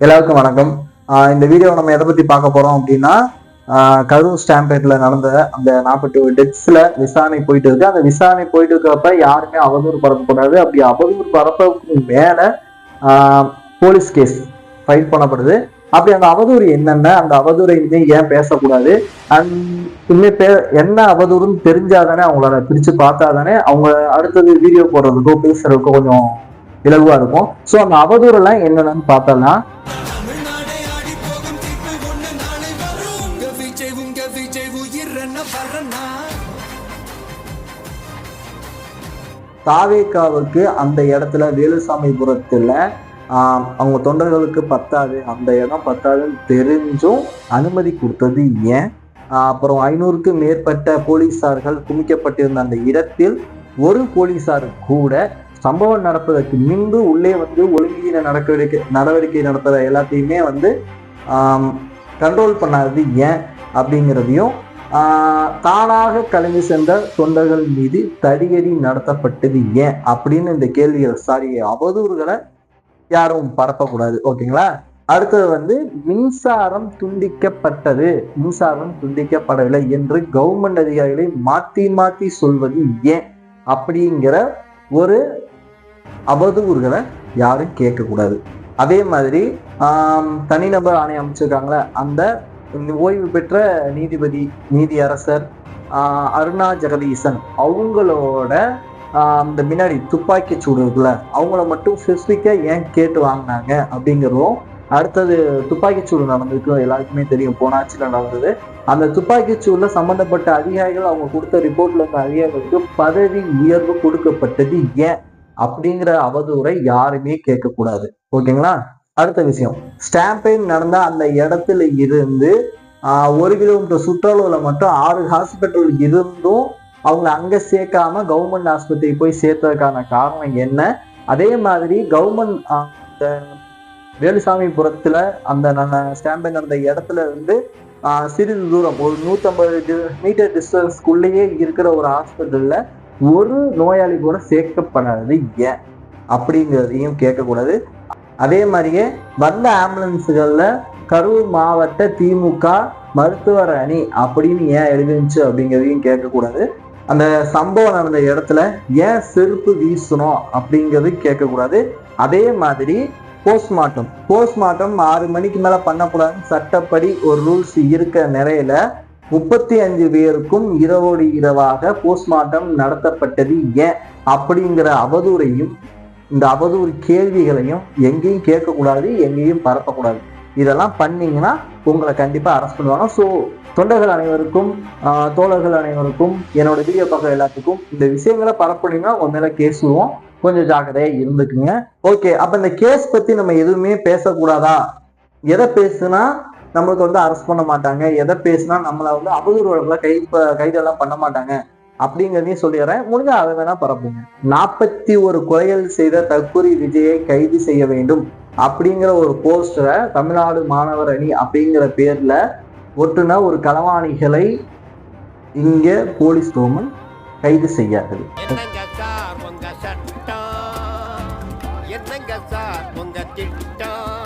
எல்லாருக்கும் வணக்கம். ஆஹ் இந்த வீடியோ நம்ம எதை பத்தி பார்க்க போறோம் அப்படின்னா ஆஹ் கரூர் ஸ்டாம்பேட்ல நடந்த அந்த நாற்பத்தி ஒரு டெத்ஸ்ல விசாரணை போயிட்டு இருக்கு. அந்த விசாரணை போயிட்டு இருக்கிறப்ப யாருமே அவதூறு பரப்பக்கூடாது அப்படி அவதூறு பரப்பக்கு மேல ஆஹ் போலீஸ் கேஸ் ஃபைல் பண்ணப்படுது. அப்படி அந்த அவதூறு என்னென்ன அந்த அவதூறை இனிமே ஏன் பேசக்கூடாது? அண்ட் இனிமே பே என்ன அவதூறுன்னு தெரிஞ்சாதானே அவங்கள பிரிச்சு பார்த்தாதானே அவங்க அடுத்தது வீடியோ போடுறதுக்கோ பேசுறதுக்கோ கொஞ்சம் இலகுவா இருக்கும். ஸோ அந்த அவதூறுலாம் என்னென்னு பார்த்தோம்னா தாவேக்காவுக்கு அந்த இடத்துல வேலுசாமிபுரத்துல அவங்க தொண்டர்களுக்கு பத்தாது அந்த இடம் பத்தாதுன்னு தெரிஞ்சும் அனுமதி கொடுத்தது ஏன்? அப்புறம் ஐநூறுக்கு மேற்பட்ட போலீசார்கள் குமிக்கப்பட்டிருந்த அந்த இடத்தில் ஒரு போலீசார் கூட சம்பவம் நடப்பதற்கு முன்பு உள்ளே வந்து ஒழுங்கீன நடவடிக்கை நடவடிக்கை நடத்துகிற எல்லாத்தையுமே வந்து கண்ட்ரோல் பண்ணாதது ஏன் அப்படிங்கிறதையும் தானாக கலந்து சென்ற தொண்டர்கள் மீது தடியடி நடத்தப்பட்டது ஏன் அப்படின்னு இந்த கேள்விகள் சாரி அவதூறுகளை யாரும் பரப்பக்கூடாது. ஓகேங்களா? அடுத்தது வந்து மின்சாரம் துண்டிக்கப்பட்டது. மின்சாரம் துண்டிக்கப்படவில்லை என்று கவர்மெண்ட் அதிகாரிகளை மாற்றி மாற்றி சொல்வது ஏன் அப்படிங்கிற ஒரு அவதூறுகளை யாரும் கேட்கக்கூடாது. அதே மாதிரி தனிநபர் ஆணையம் அமைச்சிருக்காங்களே அந்த ஓய்வு பெற்ற நீதிபதி நீதியரசர் ஆஹ், அருணா ஜெகதீசன் அவங்களோட அந்த முன்னாடி துப்பாக்கி சூடு இருக்குல்ல அவங்கள மட்டும் ஸ்பெசிஃபிக்காக ஏன் கேட்டு வாங்கினாங்க அப்படிங்கிறதும் அடுத்தது துப்பாக்கி சூடு நடந்திருக்கு எல்லாருக்குமே தெரியும் போனாச்சில் நடந்தது. அந்த துப்பாக்கி சூடில் சம்மந்தப்பட்ட அதிகாரிகள் அவங்க கொடுத்த ரிப்போர்ட்ல இருந்த அதிகாரிகளுக்கு பதவி உயர்வு கொடுக்கப்பட்டது ஏன்? அப்படிங்கிற அவதூறை யாருமே கேட்கக்கூடாது. ஓகேங்களா? அடுத்த விஷயம். ஸ்டாம்பேன் நடந்த அந்த இடத்துல இருந்து ஒரு கிலோமீட்டர் சுற்றளவில் மட்டும் ஆறு ஹாஸ்பிட்டல் இருந்தும் அவங்க அங்கே சேர்க்காம கவர்மெண்ட் ஆஸ்பத்திரி போய் சேர்த்ததுக்கான காரணம் என்ன? அதே மாதிரி கவர்மெண்ட் அந்த வேலுசாமிபுரத்துல அந்த ஸ்டாம்பேன் நடந்த இடத்துல இருந்து சிறிது தூரம் ஒரு நூற்றம்பது மீட்டர் டிஸ்டன்ஸ்குள்ளேயே இருக்கிற ஒரு ஹாஸ்பிட்டலில் ஒரு நோயாளி கூட சேர்க்கப்படாதது ஏன் அப்படிங்கிறதையும் கேட்கக்கூடாது. அதே மாதிரியே வந்த ஆம்புலன்ஸுகளில் கரூர் மாவட்ட திமுக மருத்துவர் அணி அப்படின்னு ஏன் எழுதிருந்துச்சு அப்படிங்கிறதையும் கேட்கக்கூடாது. அந்த சம்பவம் நடந்த இடத்துல ஏன் செருப்பு வீசணும் அப்படிங்கிறது கேட்கக்கூடாது. அதே மாதிரி போஸ்ட்மார்ட்டம். போஸ்ட்மார்ட்டம் ஆறு மணிக்கு மேலே பண்ணக்கூடாதுன்னு சட்டப்படி ஒரு ரூல்ஸ் இருக்க நிறையில முப்பத்தி அஞ்சு பேருக்கும் இரவோடு இரவாக போஸ்ட்மார்ட்டம் நடத்தப்பட்டது ஏன்? அப்படிங்கிற அவதூறையும் இந்த அவதூறு கேள்விகளையும் எங்கேயும் கேட்கக்கூடாது எங்கேயும் பரப்பக்கூடாது. இதெல்லாம் பண்ணீங்கன்னா உங்களை கண்டிப்பாக அரெஸ்ட் பண்ணுவாங்க. ஸோ தொண்டர்கள் அனைவருக்கும் தோழர்கள் அனைவருக்கும் என்னோட வீடியோ பார்க்குற எல்லாத்துக்கும் இந்த விஷயங்களை பரப்புனீங்கன்னா உங்க மேல கேசுவோம் கொஞ்சம் ஜாக்கிரதையாக இருந்துக்குங்க. ஓகே அப்போ இந்த கேஸ் பற்றி நம்ம எதுவுமே பேசக்கூடாதா? எதை பேசுனா நம்மளுக்கு வந்து அரெஸ்ட் பண்ண மாட்டாங்க. எதை பேசினா நம்மளை வந்து அவதூறு வழக்கில் கை கைதெல்லாம் பண்ண மாட்டாங்க. அப்படிங்கிறதையும் சொல்லிடுறேன். முடிஞ்சா அதை வேணா பரப்புங்க. நாற்பத்தி ஒரு கொலைகள் செய்த தற்கூரி விஜயை கைது செய்ய வேண்டும் அப்படிங்கிற ஒரு போஸ்டரை தமிழ்நாடு மாணவர் அணி அப்படிங்கிற பேர்ல ஒட்டுன ஒரு களவாணிகளை இங்க போலீஸ் கவர்மெண்ட் கைது செய்யாது. என்னங்க சார் உங்க திட்டம்?